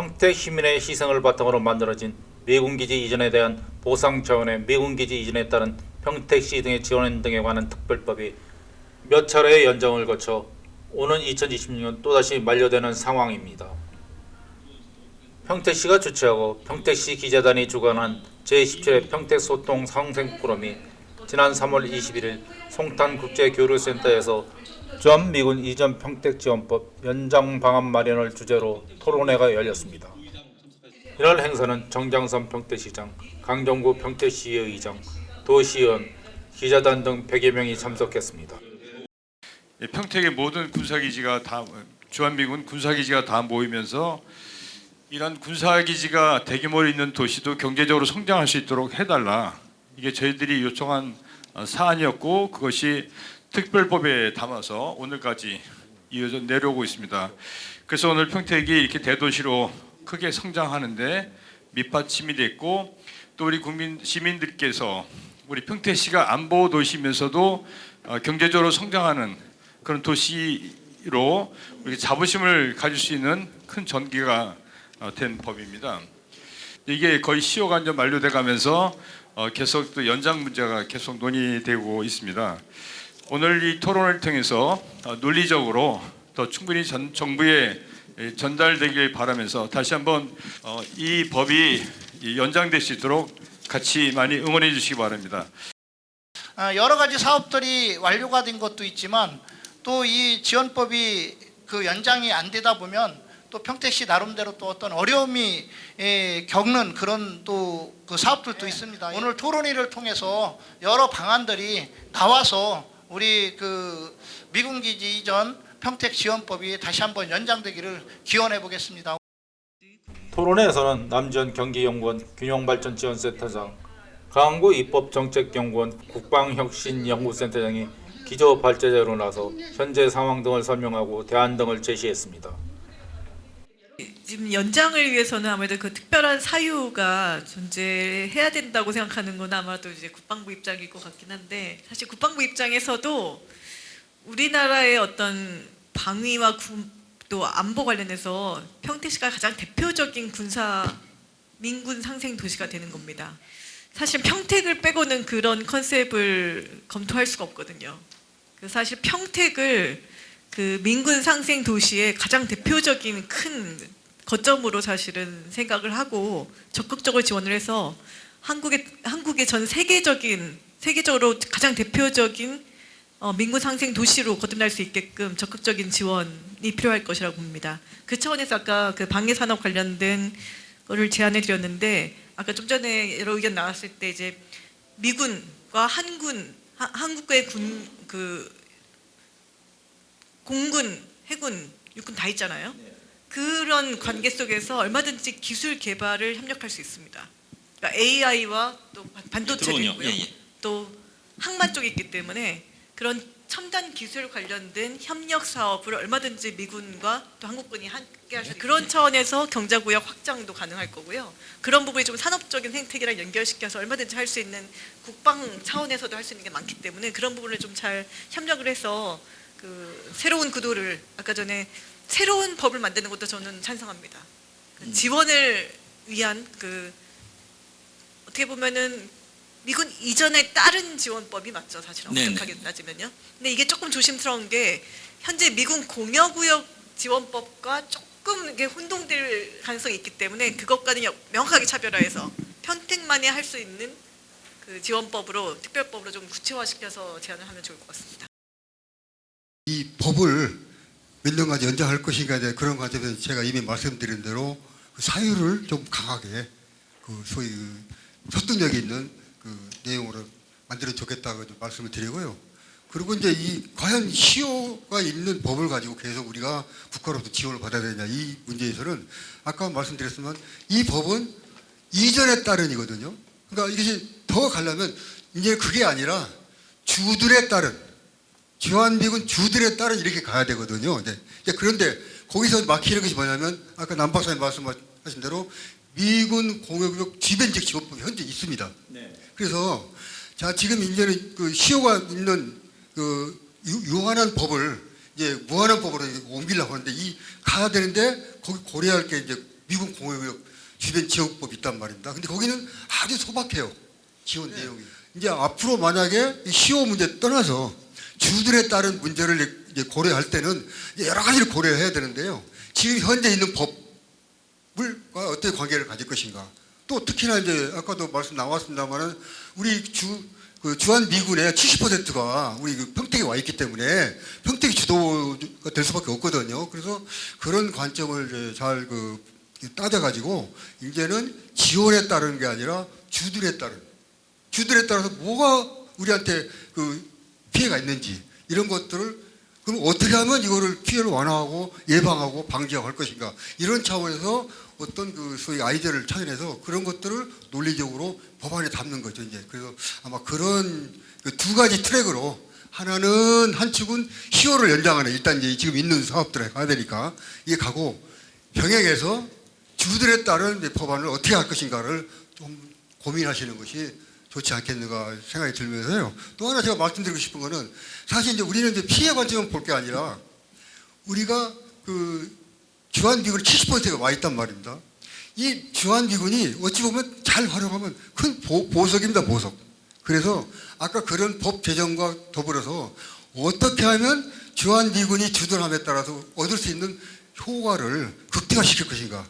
평택 시민의 희생을 바탕으로 만들어진 미군기지 이전에 대한 보상 차원의 미군기지 이전에 따른 평택시 등의 지원 등에 관한 특별법이 몇 차례의 연정을 거쳐 오는 2026년 또다시 만료되는 상황입니다. 평택시가 주최하고 평택시 기자단이 주관한 제17회 평택 소통 상생 포럼이 지난 3월 21일 송탄국제교류센터에서 주한 미군 이전 평택 지원법 연장 방안 마련을 주제로 토론회가 열렸습니다. 이날 행사는 정장선 평택시장, 강정구 평택시의 의장, 도시의원, 기자단 등 100여 명이 참석했습니다. 예, 평택의 모든 군사기지가 다 주한미군 군사기지가 다 모이면서 이런 군사기지가 대규모로 있는 도시도 경제적으로 성장할 수 있도록 해달라 이게 저희들이 요청한 어, 사안이었고 그것이 특별법에 담아서 오늘까지 이어져 내려오고 있습니다. 그래서 오늘 평택이 이렇게 대도시로 크게 성장하는데 밑받침이 됐고 또 우리 국민 시민들께서 우리 평택시가 안보 도시면서도 어, 경제적으로 성장하는 그런 도시로 우리 자부심을 가질 수 있는 큰 전기가 어, 된 법입니다. 이게 거의 시효가 이제 만료돼 가면서 어, 계속 또 연장 문제가 계속 논의되고 있습니다. 오늘 이 토론을 통해서 어, 논리적으로 더 충분히 전, 정부에 예, 전달되길 바라면서 다시 한번 어, 이 법이 이 연장될 수 있도록 같이 많이 응원해 주시기 바랍니다. 아, 여러 가지 사업들이 완료가 된 것도 있지만 또 이 지원법이 그 연장이 안 되다 보면 또 평택시 나름대로 또 어떤 어려움이 예, 겪는 그런 또 그 사업들도 있습니다. 오늘 토론회를 통해서 여러 방안들이 나와서 우리 그 미군 기지 이전 평택 지원법이 다시 한번 연장되기를 기원해 보겠습니다. 토론회에서는 남지원 경기연구원 균형발전지원센터장, 강한구 입법정책연구원 국방혁신연구센터장이 기조 발제자로 나서 현재 상황 등을 설명하고 대안 등을 제시했습니다. 지금 연장을 위해서는 아무래도 그 특별한 사유가 존재해야 된다고 생각하는 건 아마도 이제 국방부 입장일 것 같긴 한데 사실 국방부 입장에서도 우리나라의 어떤 방위와 군, 또 안보 관련해서 평택시가 가장 대표적인 군사 민군 상생 도시가 되는 겁니다. 사실 평택을 빼고는 그런 컨셉을 검토할 수가 없거든요. 그 사실 평택을 그 민군 상생 도시의 가장 대표적인 큰 거점으로 사실은 생각을 하고 적극적으로 지원을 해서 한국의 한국의 전 세계적인 세계적으로 가장 대표적인 어, 민군 상생 도시로 거듭날 수 있게끔 적극적인 지원이 필요할 것이라고 봅니다. 그 차원에서 아까 그 방해 산업 관련된 거를 제안해 드렸는데 아까 좀 전에 여러 의견 나왔을 때 이제 미군과 한군 하- 한국의 군 그 공군, 해군, 육군 다 있잖아요. 그런 관계 속에서 얼마든지 기술 개발을 협력할 수 있습니다. 그러니까 AI와 또 반도체도 드론이요? 있고요. 예, 예. 또 항만 쪽이 있기 때문에 그런 첨단 기술 관련된 협력 사업을 얼마든지 미군과 또 한국군이 함께 할수 그런 차원에서 경제구역 확장도 가능할 거고요. 그런 부분이 좀 산업적인 생태계랑 연결시켜서 얼마든지 할 수 있는 국방 차원에서도 할 수 있는 게 많기 때문에 그런 부분을 좀 잘 협력을 해서 그 새로운 구도를 아까 전에 새로운 법을 만드는 것도 저는 찬성합니다. 그 지원을 위한 그 어떻게 보면은 미군 이전에 다른 지원법이 맞죠 네네. 엄격하게 따지면요. 근데 이게 조금 조심스러운 게 현재 미군 공여구역 지원법과 조금 이게 혼동될 가능성이 있기 때문에 그것과는 여- 명확하게 차별화해서 평택만이 할 수 있는 그 지원법으로 특별법으로 좀 구체화시켜서 제안을 하면 좋을 것 같습니다. 이 법을 몇 년까지 연장할 것인가에 그런 관점에서 제가 이미 말씀드린 대로 그 사유를 좀 강하게 그 소위 그 설득력이 있는 그 내용으로 만들어 좋겠다고 좀 말씀을 드리고요. 그리고 이제 이 과연 시효가 있는 법을 가지고 계속 우리가 국가로부터 지원을 받아야 되냐 이 문제에서는 아까 말씀드렸지만 이 법은 이전에 따른이거든요. 그러니까 이것이 더 가려면 이제 그게 아니라 주들에 따른 주한미군 주들에 따른 이렇게 가야 되거든요. 이제 그런데 거기서 막히는 것이 뭐냐면 아까 남 박사님 말씀하신 대로 미군 공여구역 지변적 지원법이 현재 있습니다. 그래서 자 지금 이제는 그 시효가 있는 그 유- 유한한 법을 이제 무한한 법으로 옮기려고 하는데 이 가야 되는데 거기 고려할 게 이제 미군 공유구역 주변 지역법이 있단 말입니다. 근데 거기는 아주 소박해요. 지원 내용이. 이제 앞으로 만약에 이 시효 문제 떠나서 주들에 따른 문제를 고려할 때는 여러 가지를 고려해야 되는데요. 지금 현재 있는 법과 어떻게 관계를 가질 것인가. 또 특히나 이제 아까도 말씀 나왔습니다만은 우리 주, 그 주한 미군의 70%가 우리 그 평택에 와 있기 때문에 평택이 주도가 될 수밖에 없거든요. 그래서 그런 관점을 잘그 따져가지고 이제는 지원에 따른 게 아니라 주들에 따른 주들에 따라서 뭐가 우리한테 그 피해가 있는지 이런 것들을 그럼 어떻게 하면 이거를 피해를 완화하고 예방하고 방지하고 할 것인가? 이런 차원에서 어떤 그 소위 아이디어를 찾아내서 그런 것들을 논리적으로 법안에 담는 거죠 이제. 그래서 아마 그런 그두 가지 트랙으로 하나는 한 축은 시효를 연장하는 일단 이제 지금 있는 사업들에 가야 되니까 이게 가고 병행해서 주들에 따른 법안을 어떻게 할 것인가를 좀 고민하시는 것이 좋지 않겠는가 생각이 들면서요. 또 하나 제가 말씀드리고 싶은 거는 사실 이제 우리는 이제 피해 관점을 볼 게 아니라 우리가 그 주한미군 70%가 와 있단 말입니다. 이 주한미군이 어찌 보면 잘 활용하면 큰 보, 보석입니다, 보석. 그래서 아까 그런 법 제정과 더불어서 어떻게 하면 주한미군이 주둔함에 따라서 얻을 수 있는 효과를 극대화시킬 것인가.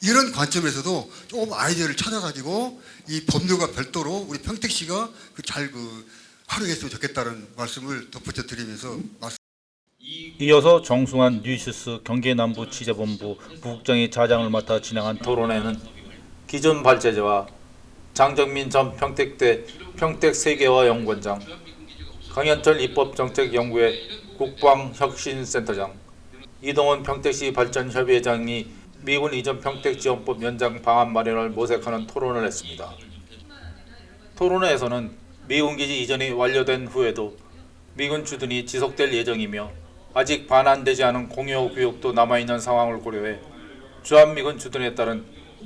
이런 관점에서도 조금 아이디어를 찾아가지고 이 법률과 별도로 우리 평택시가 그잘그 활용했으면 좋겠다는 말씀을 덧붙여 드리면서 말씀 이어서 정승환 뉴시스 경계남부 취재본부 부국장이 자장을 맡아 진행한 토론회는 기존 발제자와 장정민 전 평택대 평택세계화 연구원장, 강현철 입법정책연구회 국방혁신센터장, 이동원 평택시 발전협의회장이 미군 이전 평택지원법 연장 방안 마련을 모색하는 토론을 했습니다. 토론회에서는 미군 기지 이전이 완료된 후에도 미군 주둔이 지속될 예정이며 아직 반환되지 않은 공여 구역도 남아있는 상황을 고려해 주한미군 주둔에 따른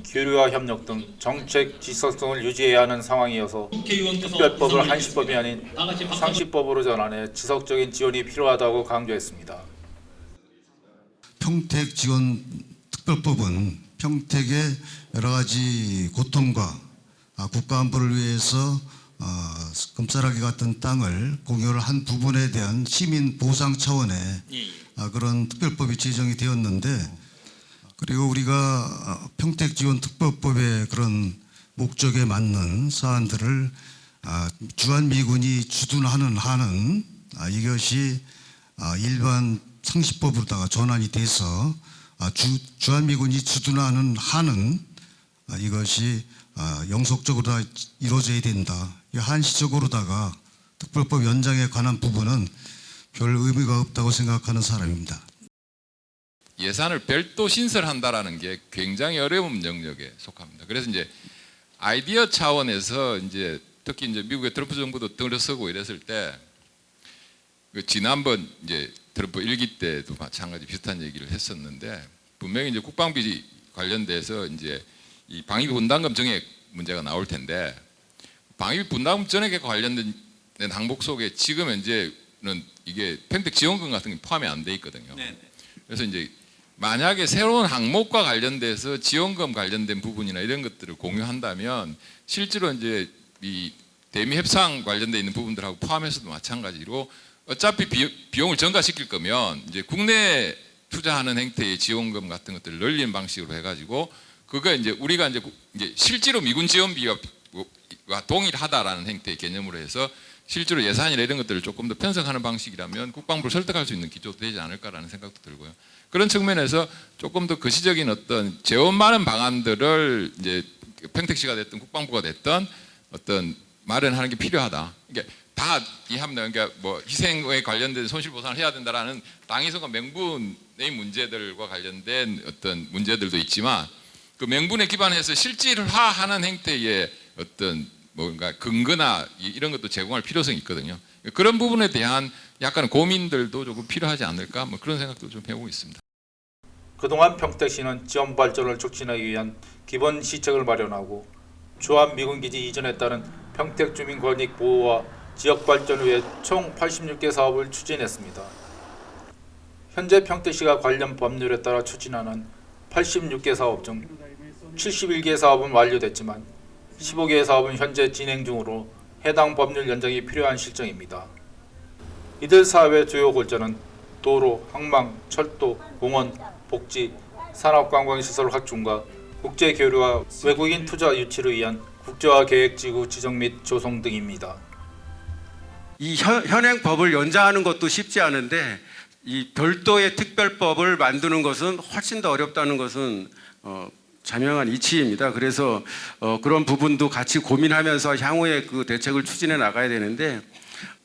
교류와 협력 등 정책 지속성을 유지해야 하는 상황이어서 특별법을 한시법이 아닌 상시법으로 전환해 지속적인 지원이 필요하다고 강조했습니다. 평택 지원 특별법은 평택의 여러 가지 고통과 아, 국가 안보를 위해서 어, 금싸라기 같은 땅을 공유를 한 부분에 대한 시민 보상 차원의 아, 그런 특별법이 제정이 되었는데 그리고 우리가 어, 평택 지원 특별법의 그런 목적에 맞는 사안들을 아, 주한 미군이 주둔하는 한은 아, 이것이 아, 일반 상시법으로다가 전환이 돼서 아, 주, 주한미군이 주둔하는 한은 아, 이것이 아, 영속적으로 다 이루어져야 된다. 이 한시적으로다가 특별법 연장에 관한 부분은 별 의미가 없다고 생각하는 사람입니다. 예산을 별도 신설한다라는 게 굉장히 어려운 영역에 속합니다. 그래서 이제 아이디어 차원에서 이제 특히 이제 미국의 트럼프 정부도 들어서고 이랬을 때그 지난번 이제 트럼프 일기 때도 마찬가지 비슷한 얘기를 했었는데 분명히 이제 국방비 관련돼서 이제 이 방위비 분담금 정액 문제가 나올 텐데 방위비 분담금 정액에 관련된 항목 속에 지금 현재는 이게 평택 지원금 같은 게 포함이 안 돼 있거든요. 그래서 이제 만약에 새로운 항목과 관련돼서 지원금 관련된 부분이나 이런 것들을 공유한다면 실제로 이제 이 대미 협상 관련돼 있는 부분들하고 포함해서도 마찬가지로 어차피 비, 비용을 전가시킬 거면 이제 국내 투자하는 행태의 지원금 같은 것들을 늘리는 방식으로 해가지고 그거 이제 우리가 이제, 구- 이제 실제로 미군 지원비와 와 동일하다라는 행태의 개념으로 해서 실제로 예산이나 이런 것들을 조금 더 편성하는 방식이라면 국방부를 설득할 수 있는 기조도 되지 않을까라는 생각도 들고요. 그런 측면에서 조금 더 거시적인 어떤 재원 많은 방안들을 이제 평택시가 됐든 국방부가 됐든 어떤 마련하는 게 필요하다. 이게 다 이해합니다. 그러니까 뭐 희생에 관련된 손실 보상을 해야 된다라는 당위성과 명분의 문제들과 관련된 어떤 문제들도 있지만 그 명분에 기반해서 실질화하는 행태의 어떤 뭔가 근거나 이- 이런 것도 제공할 필요성이 있거든요. 그런 부분에 대한 약간 고민들도 조금 필요하지 않을까 뭐 그런 생각도 좀 해보고 있습니다. 그동안 평택시는 지원 발전을 촉진하기 위한 기본 시책을 마련하고 주한 미군 기지 이전에 따른 평택 주민 권익 보호와 지역 발전을 위해 총 86개 사업을 추진했습니다. 현재 평택시가 관련 법률에 따라 추진하는 86개 사업 중 71개 사업은 완료됐지만 15개 사업은 현재 진행 중으로 해당 법률 연장이 필요한 실정입니다. 이들 사업의 주요 골자는 도로, 항망, 철도, 공원, 복지, 산업관광시설 확충과 국제 교류와 외국인 투자 유치를 위한 국제화 계획지구 지정 및 조성 등입니다. 이 현, 현행 법을 연장하는 것도 쉽지 않은데 이 별도의 특별법을 만드는 것은 훨씬 더 어렵다는 것은 어, 자명한 이치입니다. 그래서 어, 그런 부분도 같이 고민하면서 향후에 그 대책을 추진해 나가야 되는데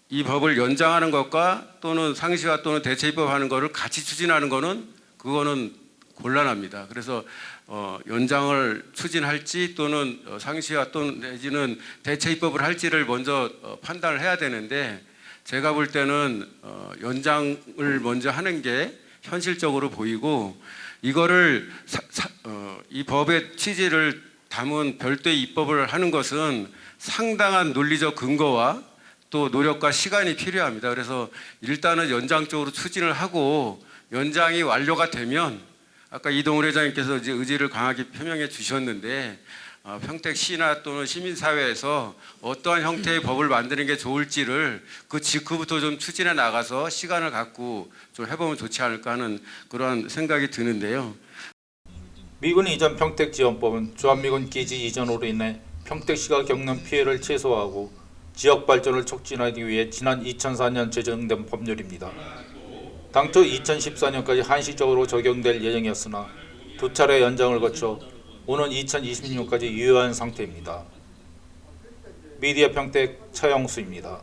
이 법을 연장하는 것과 또는 상시화 또는 대체입법 하는 것을 같이 추진하는 것은 그거는 곤란합니다. 그래서 어, 연장을 추진할지 또는 어, 상시화 또는 내지는 대체 입법을 할지를 먼저 어, 판단을 해야 되는데 제가 볼 때는 어, 연장을 먼저 하는 게 현실적으로 보이고 이거를 사- 사- 어, 이 법의 취지를 담은 별도의 입법을 하는 것은 상당한 논리적 근거와 또 노력과 시간이 필요합니다. 그래서 일단은 연장 쪽으로 추진을 하고 연장이 완료가 되면 아까 이동훈 회장님께서 이제 의지를 강하게 표명해 주셨는데 어, 평택 시나 또는 시민사회에서 어떠한 형태의 법을 만드는 게 좋을지를 그 직후부터 좀 추진해 나가서 시간을 갖고 좀 해보면 좋지 않을까 하는 그런 생각이 드는데요. 미군 이전 평택 지원법은 주한미군 기지 이전으로 인해 평택시가 겪는 피해를 최소화하고 지역 발전을 촉진하기 위해 지난 2004년 제정된 법률입니다. 당초 2014년까지 한시적으로 적용될 예정이었으나 두 차례 연장을 거쳐 오는 2026년까지 유효한 상태입니다. 미디어 평택 차영수입니다.